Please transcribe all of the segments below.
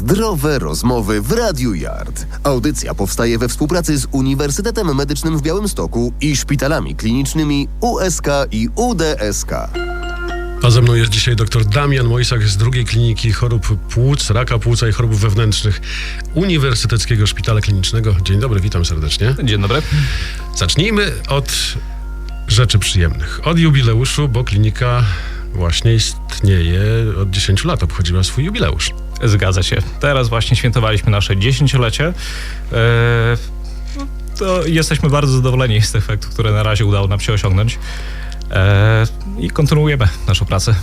Zdrowe rozmowy w Radiu Yard. Audycja powstaje we współpracy z Uniwersytetem Medycznym w Białymstoku i szpitalami klinicznymi USK i UDSK. A ze mną jest dzisiaj dr Damian Mojsak z drugiej kliniki chorób płuc, raka płuca i chorób wewnętrznych Uniwersyteckiego Szpitala Klinicznego. Dzień dobry, witam serdecznie. Dzień dobry. Zacznijmy od rzeczy przyjemnych. Od jubileuszu, bo klinika właśnie istnieje od 10 lat, obchodziła swój jubileusz. Zgadza się. Teraz właśnie świętowaliśmy nasze dziesięciolecie. No to jesteśmy bardzo zadowoleni z efektu, które na razie udało nam się osiągnąć. Eee, I kontynuujemy naszą pracę.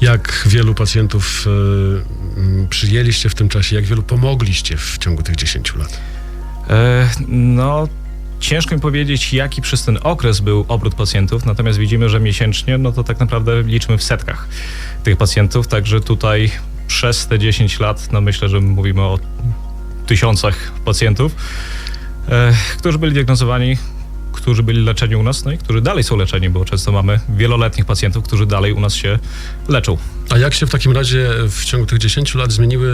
Jak wielu pacjentów y, przyjęliście w tym czasie, jak wielu pomogliście w ciągu tych 10 lat? No, ciężko mi powiedzieć, jaki przez ten okres był obrót pacjentów, natomiast widzimy, że miesięcznie, no to tak naprawdę liczymy w setkach tych pacjentów, także tutaj przez te 10 lat, no myślę, że mówimy o tysiącach pacjentów, e, którzy byli diagnozowani, którzy byli leczeni u nas, no i którzy dalej są leczeni, bo często mamy wieloletnich pacjentów, którzy dalej u nas się leczą. A jak się w takim razie w ciągu tych 10 lat zmieniły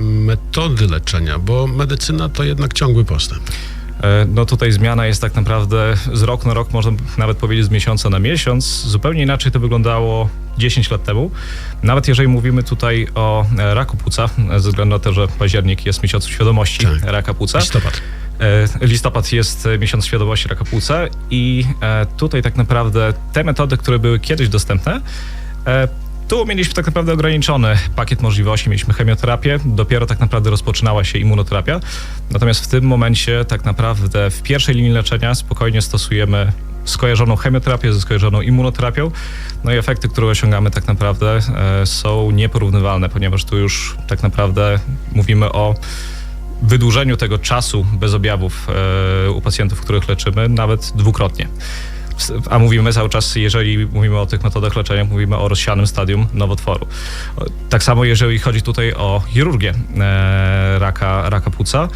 metody leczenia? Bo medycyna to jednak ciągły postęp. E, no tutaj zmiana jest tak naprawdę z roku na rok, można nawet powiedzieć z miesiąca na miesiąc. Zupełnie inaczej to wyglądało 10 lat temu. Nawet jeżeli mówimy tutaj o e, raku płuca, e, ze względu na to, że październik jest miesiącem świadomości Tak. raka płuca. Listopad. Listopad jest miesiąc świadomości raka płuca i tutaj tak naprawdę te metody, które były kiedyś dostępne, tu mieliśmy tak naprawdę ograniczony pakiet możliwości, mieliśmy chemioterapię, dopiero tak naprawdę rozpoczynała się immunoterapia. Natomiast w tym momencie tak naprawdę w pierwszej linii leczenia spokojnie stosujemy skojarzoną chemioterapię ze skojarzoną immunoterapią. No i efekty, które osiągamy tak naprawdę e, są nieporównywalne, ponieważ tu już tak naprawdę mówimy o wydłużeniu tego czasu bez objawów e, u pacjentów, których leczymy, nawet dwukrotnie. A mówimy cały czas, jeżeli mówimy o tych metodach leczenia, mówimy o rozsianym stadium nowotworu. Tak samo jeżeli chodzi tutaj o chirurgię e, raka, raka płuca,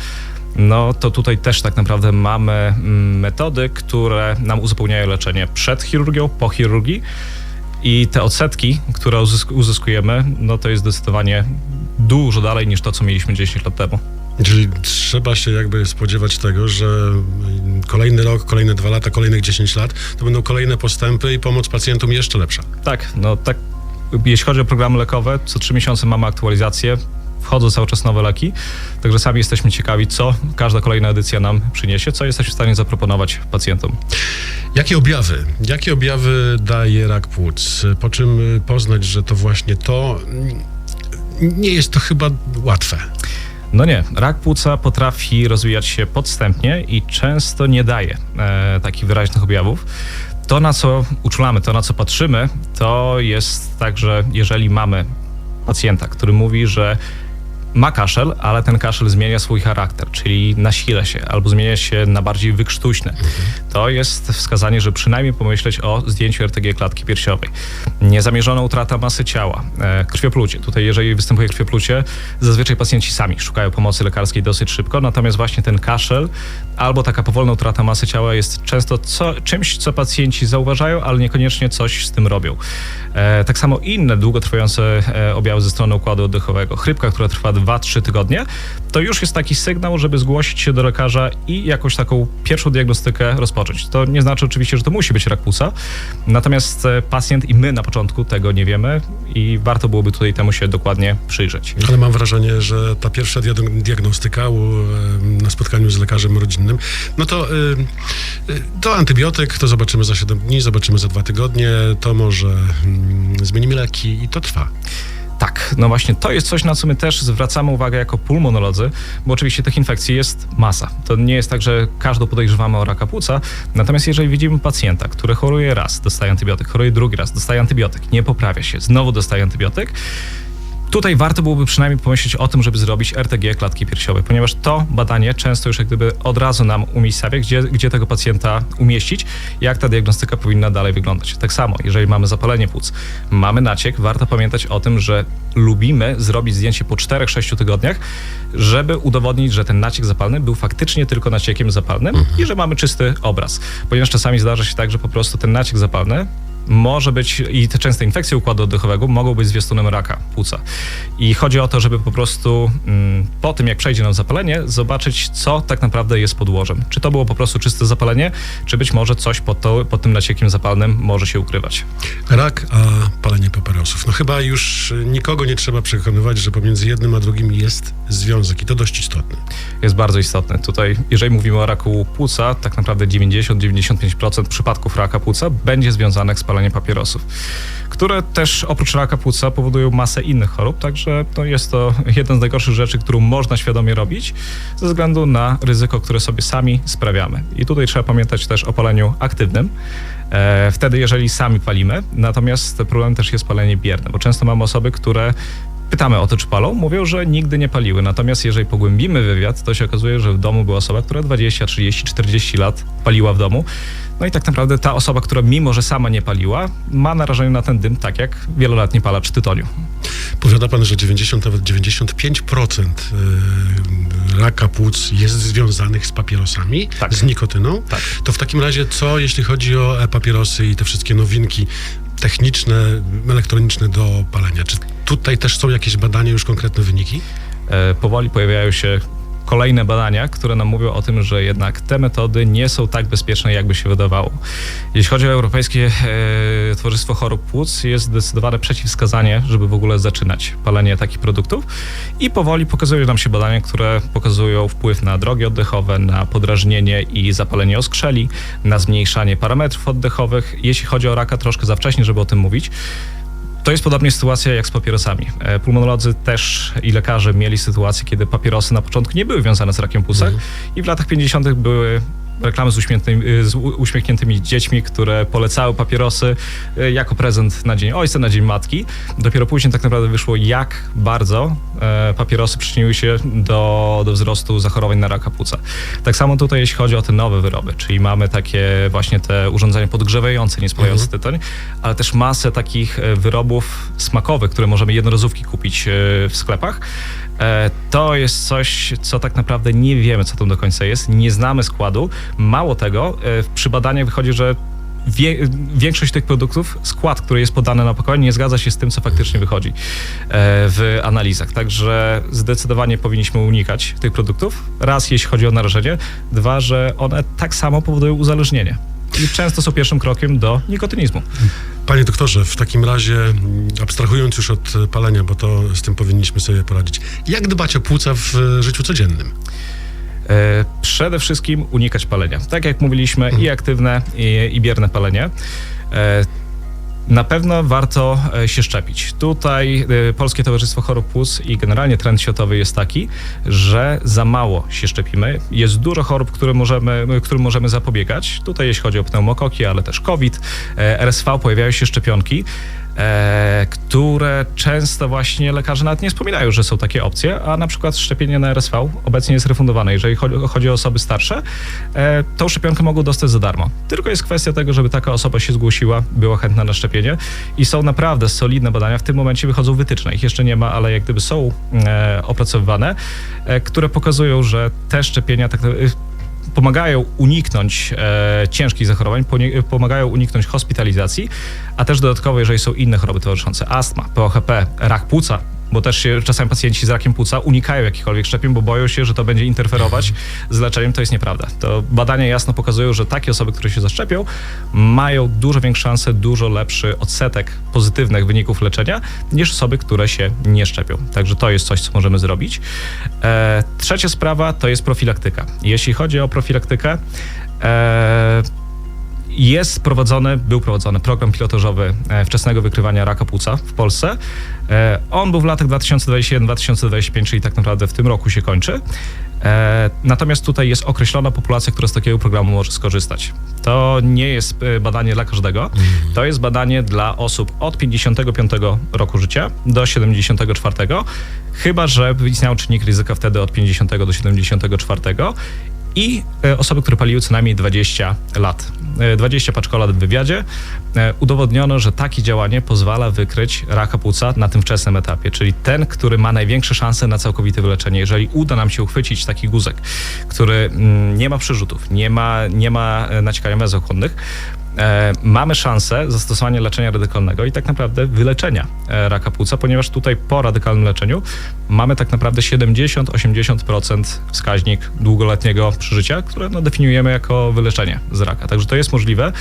no to tutaj też tak naprawdę mamy mm, metody, które nam uzupełniają leczenie przed chirurgią, po chirurgii i te odsetki, które uzysk- uzyskujemy, no to jest zdecydowanie dużo dalej niż to, co mieliśmy 10 lat temu. Czyli trzeba się jakby spodziewać tego, że kolejny rok, kolejne dwa lata, kolejnych 10 lat to będą kolejne postępy i pomoc pacjentom jeszcze lepsza. Tak, no tak. Jeśli chodzi o programy lekowe, co trzy miesiące mamy aktualizację, wchodzą cały czas nowe leki, także sami jesteśmy ciekawi, co każda kolejna edycja nam przyniesie, co jesteśmy w stanie zaproponować pacjentom. Jakie objawy? Jakie objawy daje rak płuc? Po czym poznać, że to właśnie to nie jest to chyba łatwe. No nie, rak płuca potrafi rozwijać się podstępnie i często nie daje e, takich wyraźnych objawów. To, na co uczulamy, to, na co patrzymy, to jest tak, że jeżeli mamy pacjenta, który mówi, że ma kaszel, ale ten kaszel zmienia swój charakter, czyli nasila się albo zmienia się na bardziej wykrztuśne. To jest wskazanie, że przynajmniej pomyśleć o zdjęciu RTG klatki piersiowej. Niezamierzona utrata masy ciała, e, krwioplucie. Tutaj jeżeli występuje krwioplucie, zazwyczaj pacjenci sami szukają pomocy lekarskiej dosyć szybko, natomiast właśnie ten kaszel albo taka powolna utrata masy ciała jest często co, czymś, co pacjenci zauważają, ale niekoniecznie coś z tym robią. E, tak samo inne długotrwające e, objawy ze strony układu oddechowego. Chrypka, która trwa 2-3 tygodnie, to już jest taki sygnał, żeby zgłosić się do lekarza i jakąś taką pierwszą diagnostykę rozpocząć. To nie znaczy oczywiście, że to musi być rak płuca, natomiast e, pacjent i my na początku tego nie wiemy i warto byłoby tutaj temu się dokładnie przyjrzeć. Ale mam wrażenie, że ta pierwsza diag- diagnostyka em, na spotkaniu z lekarzem rodzinnym, no to, y, to antybiotyk, to zobaczymy za 7 dni, zobaczymy za 2 tygodnie, to może mm, zmienimy leki i to trwa. Tak, no właśnie to jest coś, na co my też zwracamy uwagę jako pulmonolodzy, bo oczywiście tych infekcji jest masa. To nie jest tak, że każdą podejrzewamy o raka płuca, natomiast jeżeli widzimy pacjenta, który choruje raz, dostaje antybiotyk, choruje drugi raz, dostaje antybiotyk, nie poprawia się, znowu dostaje antybiotyk, Tutaj warto byłoby przynajmniej pomyśleć o tym, żeby zrobić RTG klatki piersiowej, ponieważ to badanie często już jak gdyby od razu nam umiejscawia, gdzie, gdzie tego pacjenta umieścić, jak ta diagnostyka powinna dalej wyglądać. Tak samo, jeżeli mamy zapalenie płuc, mamy naciek, warto pamiętać o tym, że lubimy zrobić zdjęcie po 4-6 tygodniach, żeby udowodnić, że ten naciek zapalny był faktycznie tylko naciekiem zapalnym i że mamy czysty obraz. Ponieważ czasami zdarza się tak, że po prostu ten naciek zapalny może być, i te częste infekcje układu oddechowego mogą być zwiastunem raka płuca. I chodzi o to, żeby po prostu mm, po tym, jak przejdzie nam zapalenie, zobaczyć, co tak naprawdę jest podłożem. Czy to było po prostu czyste zapalenie, czy być może coś pod, to, pod tym naciekiem zapalnym może się ukrywać. Rak, a palenie papierosów. No chyba już nikogo nie trzeba przekonywać, że pomiędzy jednym a drugim jest związek i to dość istotny. jest bardzo istotny. Tutaj, jeżeli mówimy o raku płuca, tak naprawdę 90-95% przypadków raka płuca będzie związanych z paleniem papierosów, które też oprócz raka płuca powodują masę innych chorób, także to jest to jedna z najgorszych rzeczy, którą można świadomie robić ze względu na ryzyko, które sobie sami sprawiamy. I tutaj trzeba pamiętać też o paleniu aktywnym. E, wtedy, jeżeli sami palimy, natomiast problem też jest palenie bierne, bo często mamy osoby, które Pytamy o to, czy palą, mówią, że nigdy nie paliły. Natomiast jeżeli pogłębimy wywiad, to się okazuje, że w domu była osoba, która 20, 30, 40 lat paliła w domu. No i tak naprawdę ta osoba, która mimo, że sama nie paliła, ma narażenie na ten dym, tak jak wieloletni palacz tytoniu. Powiada pan, że 90, nawet 95% y, raka płuc jest związanych z papierosami, Tak. z nikotyną. Tak. To w takim razie co, jeśli chodzi o e-papierosy i te wszystkie nowinki techniczne, elektroniczne do palenia? Czy tutaj też są jakieś badania, już konkretne wyniki? E, powoli pojawiają się kolejne badania, które nam mówią o tym, że jednak te metody nie są tak bezpieczne, jakby się wydawało. Jeśli chodzi o Europejskie e, Towarzystwo Chorób Płuc, jest zdecydowane przeciwwskazanie, żeby w ogóle zaczynać palenie takich produktów i powoli pokazują nam się badania, które pokazują wpływ na drogi oddechowe, na podrażnienie i zapalenie oskrzeli, na zmniejszanie parametrów oddechowych. Jeśli chodzi o raka, troszkę za wcześnie, żeby o tym mówić. To jest podobnie sytuacja jak z papierosami. E, Pulmonolodzy też i lekarze mieli sytuację, kiedy papierosy na początku nie były wiązane z rakiem płuca i w latach 50. były reklamy z, uśmiechniętymi, z uśmiechniętymi dziećmi, które polecały papierosy e, jako prezent na dzień ojca, na dzień matki. Dopiero później tak naprawdę wyszło, jak bardzo e, papierosy przyczyniły się do, do wzrostu zachorowań na raka płuca. Tak samo tutaj, jeśli chodzi o te nowe wyroby, czyli mamy takie właśnie te urządzenia podgrzewające, nie spalające tytoń, ale też masę takich e, wyrobów smakowych, które możemy jednorazówki kupić e, w sklepach. E, To jest coś, co tak naprawdę nie wiemy, co tam do końca jest. Nie znamy składu. Mało tego, e, przy badaniach wychodzi, że wie, większość tych produktów, skład, który jest podany na opakowaniu, nie zgadza się z tym, co faktycznie wychodzi e, w analizach. Także zdecydowanie powinniśmy unikać tych produktów. Raz, jeśli chodzi o narażenie. Dwa, że one tak samo powodują uzależnienie. I często są pierwszym krokiem do nikotynizmu. Panie doktorze, w takim razie, mm, abstrahując już od e, palenia, bo to z tym powinniśmy sobie poradzić, jak dbać o płuca w e, życiu codziennym? E, Przede wszystkim unikać palenia. Tak jak mówiliśmy, i aktywne, i, i bierne palenie. E, Na pewno warto e, się szczepić. Tutaj e, Polskie Towarzystwo Chorób Płuc i generalnie trend światowy jest taki, że za mało się szczepimy. Jest dużo chorób, które możemy, którym możemy zapobiegać. Tutaj jeśli chodzi o pneumokoki, ale też COVID, e, RSV, pojawiają się szczepionki. E, które często właśnie lekarze nawet nie wspominają, że są takie opcje, a na przykład szczepienie na RSV obecnie jest refundowane. Jeżeli chodzi, o osoby starsze, e, tą szczepionkę mogą dostać za darmo. Tylko jest kwestia tego, żeby taka osoba się zgłosiła, była chętna na szczepienie i są naprawdę solidne badania. W tym momencie wychodzą wytyczne. Ich jeszcze nie ma, ale jak gdyby są e, opracowywane, e, które pokazują, że te szczepienia tak naprawdę pomagają uniknąć e, ciężkich zachorowań, poni- pomagają uniknąć hospitalizacji, a też dodatkowo, jeżeli są inne choroby towarzyszące, astma, POHP, rak płuca, bo też się czasami pacjenci z rakiem płuca unikają jakichkolwiek szczepień, bo boją się, że to będzie interferować z leczeniem. To jest nieprawda. To badania jasno pokazują, że takie osoby, które się zaszczepią, mają dużo większe szanse, dużo lepszy odsetek pozytywnych wyników leczenia niż osoby, które się nie szczepią. Także to jest coś, co możemy zrobić. E, trzecia sprawa to jest profilaktyka. Jeśli chodzi o profilaktykę, e, jest prowadzony, był prowadzony program pilotażowy e, wczesnego wykrywania raka płuca w Polsce. E, On był w latach 2021-2025, czyli tak naprawdę w tym roku się kończy. E, Natomiast tutaj jest określona populacja, która z takiego programu może skorzystać. To nie jest badanie dla każdego. To jest badanie dla osób od 55 roku życia do 74, chyba że istniał czynnik ryzyka wtedy od 50 do 74 i e, osoby, które paliły co najmniej 20 lat. E, 20 paczko lat w wywiadzie. E, Udowodniono, że takie działanie pozwala wykryć raka płuca na tym wczesnym etapie, czyli ten, który ma największe szanse na całkowite wyleczenie. Jeżeli uda nam się uchwycić taki guzek, który mm, nie ma przyrzutów, nie ma, nie ma e, naciekania mezochłonnych, e, mamy szansę zastosowania leczenia radykalnego i tak naprawdę wyleczenia e, raka płuca, ponieważ tutaj po radykalnym leczeniu mamy tak naprawdę 70-80% wskaźnik długoletniego przeżycia, które no, definiujemy jako wyleczenie z raka. Także to jest możliwe.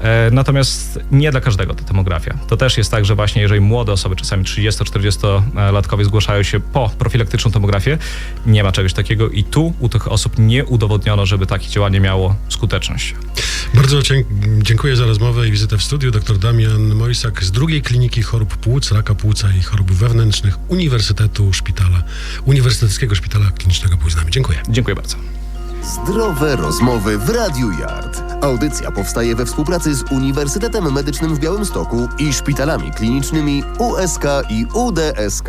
E, Natomiast nie dla każdego ta tomografia. To też jest tak, że właśnie jeżeli młode osoby, czasami 30-40-latkowie zgłaszają się po profilaktyczną tomografię, nie ma czegoś takiego i tu u tych osób nie udowodniono, żeby takie działanie miało skuteczność. Bardzo cie- dziękuję za rozmowę i wizytę w studiu. Dr Damian Mojsak z drugiej kliniki chorób płuc, raka płuca i chorób wewnętrznych Uniwersytetu Szpitala, Uniwersyteckiego Szpitala Klinicznego był z nami. Dziękuję. Dziękuję bardzo. Zdrowe rozmowy w Radiu Yard. Audycja powstaje we współpracy z Uniwersytetem Medycznym w Białymstoku i szpitalami klinicznymi USK i UDSK.